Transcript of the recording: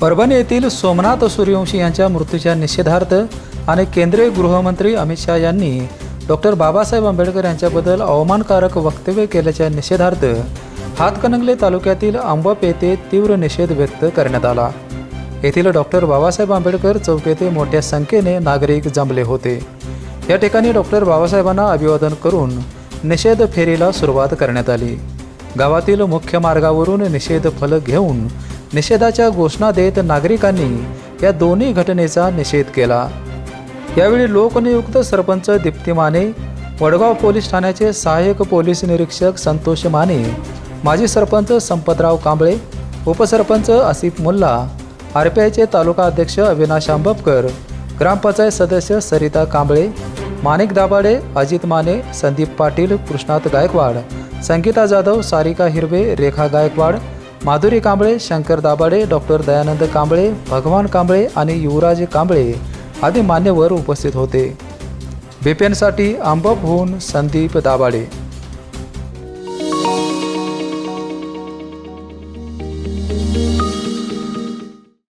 परभणी येथील सोमनाथ सूर्यवंशी यांच्या मृत्यूच्या निषेधार्थ आणि केंद्रीय गृहमंत्री अमित शहा यांनी डॉक्टर बाबासाहेब आंबेडकर यांच्याबद्दल अवमानकारक वक्तव्य केल्याच्या निषेधार्थ हातकणंगले तालुक्यातील आंबप येथे तीव्र निषेध व्यक्त करण्यात आला. येथील डॉक्टर बाबासाहेब आंबेडकर चौक येथे मोठ्या संख्येने नागरिक जमले होते. या ठिकाणी डॉक्टर बाबासाहेबांना अभिवादन करून निषेध फेरीला सुरुवात करण्यात आली. गावातील मुख्य मार्गावरून निषेध फलक घेऊन निषेधाच्या घोषणा देत नागरिकांनी या दोन्ही घटनेचा निषेध केला. यावेळी लोकनियुक्त सरपंच दीप्ती माने वडगाव पोलीस ठाण्याचे सहाय्यक पोलीस निरीक्षक संतोष माने माजी सरपंच संपतराव कांबळे उपसरपंच आसिफ मुल्ला आर पी आयचे तालुका अध्यक्ष अविनाश आंबपकर ग्रामपंचायत सदस्य सरिता कांबळे माणिक दाभाडे अजित माने संदीप पाटील कृष्णात गायकवाड संगीता जाधव सारिका हिरवे रेखा गायकवाड माधुरी कांबळे शंकर दाभाडे डॉक्टर दयानंद कांबळे भगवान कांबळे आणि युवराज कांबळे आदी मान्यवर उपस्थित होते. बीपीएनसाठी आंबपहून संदीप दाभाडे.